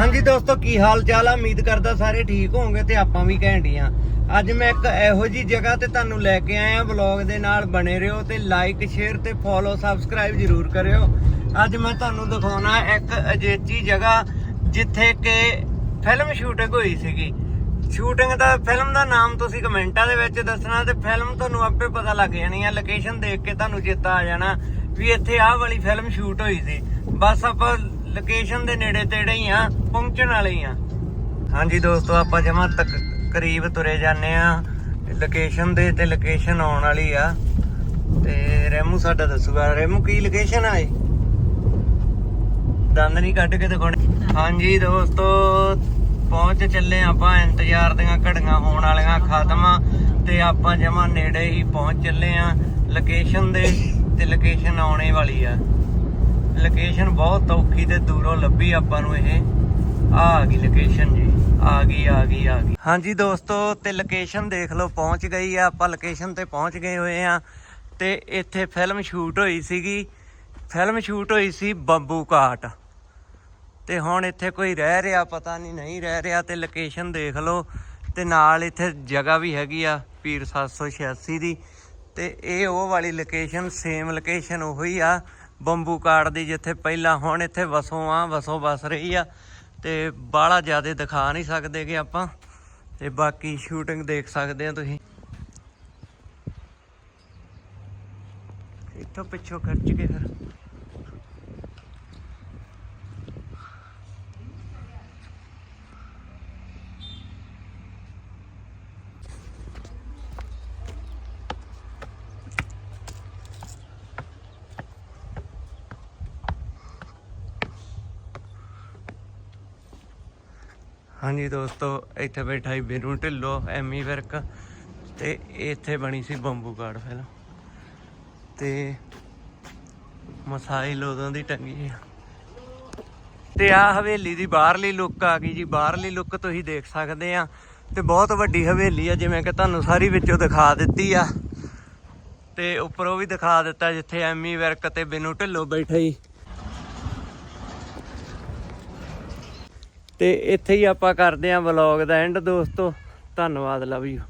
ਹਾਂਜੀ ਦੋਸਤੋ, ਕੀ ਹਾਲ ਚਾਲ ਆ? ਉਮੀਦ ਕਰਦਾ ਸਾਰੇ ਠੀਕ ਹੋਵੋਗੇ ਤੇ ਆਪਾਂ ਵੀ ਘੈਂਟੀਆਂ। ਅੱਜ ਮੈਂ ਇੱਕ ਇਹੋ ਜੀ ਜਗ੍ਹਾ ਤੇ ਤੁਹਾਨੂੰ ਲੈ ਕੇ ਆਇਆ ਵਲੌਗ ਦੇ ਨਾਲ ਬਣੇ ਰਹੋ ਤੇ ਲਾਈਕ ਸ਼ੇਅਰ ਤੇ ਫੋਲੋ ਸਬਸਕ੍ਰਾਈਬ ਜਰੂਰ ਕਰਿਓ। ਅੱਜ ਮੈਂ ਤੁਹਾਨੂੰ ਦਿਖਾਉਣਾ ਇੱਕ ਅਜੇਚੀ ਜਗ੍ਹਾ ਜਿੱਥੇ ਕਿ ਫਿਲਮ ਸ਼ੂਟਿੰਗ ਹੋਈ ਸੀਗੀ। ਸ਼ੂਟਿੰਗ ਦਾ ਫਿਲਮ ਦਾ ਨਾਮ ਤੁਸੀਂ ਕਮੈਂਟਾਂ ਦੇ ਵਿੱਚ ਦੱਸਣਾ ਤੇ ਫਿਲਮ ਤੁਹਾਨੂੰ ਆਪੇ ਪਤਾ ਲੱਗ ਜਾਣੀ ਆ। ਲੋਕੇਸ਼ਨ ਦੇਖ ਕੇ ਤੁਹਾਨੂੰ ਚੇਤਾ ਆ ਜਾਣਾ ਵੀ ਇੱਥੇ ਆਹ ਵਾਲੀ ਫਿਲਮ ਸ਼ੂਟ ਹੋਈ ਸੀ। ਬਸ ਆਪਾਂ ਲੋਕੇਸ਼ਨ ਦੇ ਨੇੜੇ ਤੇੜੇ ਹੀ ਆ, ਪਹੁੰਚਣ ਵਾਲੇ ਆ। ਹਾਂਜੀ ਦੋਸਤੋ, ਆਪਾਂ ਜਮਾ ਤੱਕ ਕਰੀਬ ਤੁਰੇ ਜਾਂਦੇ ਆ। ਲੋਕੇਸ਼ਨ ਦੇ ਤੇ ਲੋਕੇਸ਼ਨ ਆਉਣ ਵਾਲੀ ਆ। ਤੇ ਰੈਮੂ ਸਾਡਾ ਦੱਸੂਗਾ। ਰੈਮੂ, ਕੀ ਲੋਕੇਸ਼ਨ ਆ ਇਹ? ਦੰਦ ਨਹੀਂ ਕੱਢ ਕੇ ਦਿਖਾਉਣੇ। ਹਾਂਜੀ ਦੋਸਤੋ, ਪਹੁੰਚ ਚੱਲੇ ਆਪਾਂ। ਇੰਤਜ਼ਾਰ ਦੀਆਂ ਘੜੀਆਂ ਹੋਣ ਵਾਲੀਆਂ ਖਤਮ ਤੇ ਆਪਾਂ ਜਮਾ ਨੇੜੇ ਹੀ ਪਹੁੰਚ ਚੱਲੇ ਆ। ਲੋਕੇਸ਼ਨ ਦੇ ਤੇ ਲੋਕੇਸ਼ਨ ਆਉਣੇ ਵਾਲੀ ਆ। ਲੋਕੇਸ਼ਨ ਬਹੁਤ ਔਖੀ ਤੇ ਦੂਰੋਂ ਲੱਭੀ ਆਪਾਂ ਨੂੰ ਇਹ। ਆ ਆ ਗਈ ਲੋਕੇਸ਼ਨ ਜੀ। ਆ ਗਈ ਆ ਗਈ ਆ ਗਈ। ਹਾਂਜੀ ਦੋਸਤੋ, ਤੇ ਲੋਕੇਸ਼ਨ ਦੇਖ ਲਓ, ਪਹੁੰਚ ਗਈ ਆ। ਆਪਾਂ ਲੋਕੇਸ਼ਨ ਤੇ ਪਹੁੰਚ ਗਏ ਹੋਏ ਆ। ਤੇ ਇੱਥੇ ਫਿਲਮ ਸ਼ੂਟ ਹੋਈ ਸੀਗੀ। ਫਿਲਮ ਸ਼ੂਟ ਹੋਈ ਸੀ ਬੰਬੂ ਕਾਟ ਤੇ ਹੁਣ ਇੱਥੇ ਕੋਈ ਰਹਿ ਰਿਹਾ, ਪਤਾ ਨਹੀਂ ਨਹੀਂ ਰਹਿ ਰਿਹਾ। ਤੇ ਲੋਕੇਸ਼ਨ ਦੇਖ ਲਓ। ਤੇ ਨਾਲ ਇੱਥੇ ਜਗ੍ਹਾ ਵੀ ਹੈਗੀ ਆ, ਪੀਰ 786 ਦੀ। ਤੇ ਇਹ ਉਹ ਵਾਲੀ ਲੋਕੇਸ਼ਨ ਸੇਮ ਲੋਕੇਸ਼ਨ ਉਹੀ ਆ। ਬੰਬੂ ਕਾਟ ਦੀ ਜਿੱਥੇ ਪਹਿਲਾਂ, ਹੁਣ ਇੱਥੇ ਵਸੋਂ ਆ, ਵਸੋਂ ਵਸ ਰਹੀ ਆ। ਤੇ ਬਾਹਲਾ ਜ਼ਿਆਦਾ ਦਿਖਾ ਨਹੀਂ ਸਕਦੇ ਕਿ ਆਪਾਂ। ਤੇ ਬਾਕੀ ਸ਼ੂਟਿੰਗ ਦੇਖ ਸਕਦੇ ਆ ਤੁਸੀਂ। ਇੱਥੋਂ ਪਿੱਛੋਂ ਖਰਚ ਕੇ ਫਿਰ। ਹਾਂਜੀ ਦੋਸਤੋ, ਇੱਥੇ ਬੈਠਾ ਹੀ ਬੇਨੂ ਢਿੱਲੋ ਐਮੀ ਵਰਕ, ਤੇ ਇੱਥੇ ਬਣੀ ਸੀ ਬੰਬੂ ਕਾਰਡ ਫਿਲਮ ਤੇ ਮਸਾਈਲ ਉਦੋਂ ਦੀ ਟੰਗੀ ਆ। ਤੇ ਆ ਹਵੇਲੀ ਦੀ ਬਾਹਰਲੀ ਲੁੱਕ ਆ ਗਈ ਜੀ। ਬਾਹਰਲੀ ਲੁੱਕ ਤੁਸੀਂ ਦੇਖ ਸਕਦੇ ਆ। ਤੇ ਬਹੁਤ ਵੱਡੀ ਹਵੇਲੀ ਆ, ਜਿਵੇਂ ਕਿ ਤੁਹਾਨੂੰ ਸਾਰੀ ਵਿੱਚੋਂ ਦਿਖਾ ਦਿੱਤੀ ਆ। ਤੇ ਉੱਪਰੋਂ ਵੀ ਦਿਖਾ ਦਿੱਤਾ, ਜਿੱਥੇ ਐਮੀ ਵਰਕ ਤੇ ਬਿਨੂ ਢਿੱਲੋ ਬੈਠਾ ਹੀ ਤੇ ਇੱਥੇ ਹੀ ਆਪਾਂ ਕਰਦੇ ਆਂ ਵਲੌਗ ਦਾ ਐਂਡ ਦੋਸਤੋ ਧੰਨਵਾਦ ਲਵ ਯੂ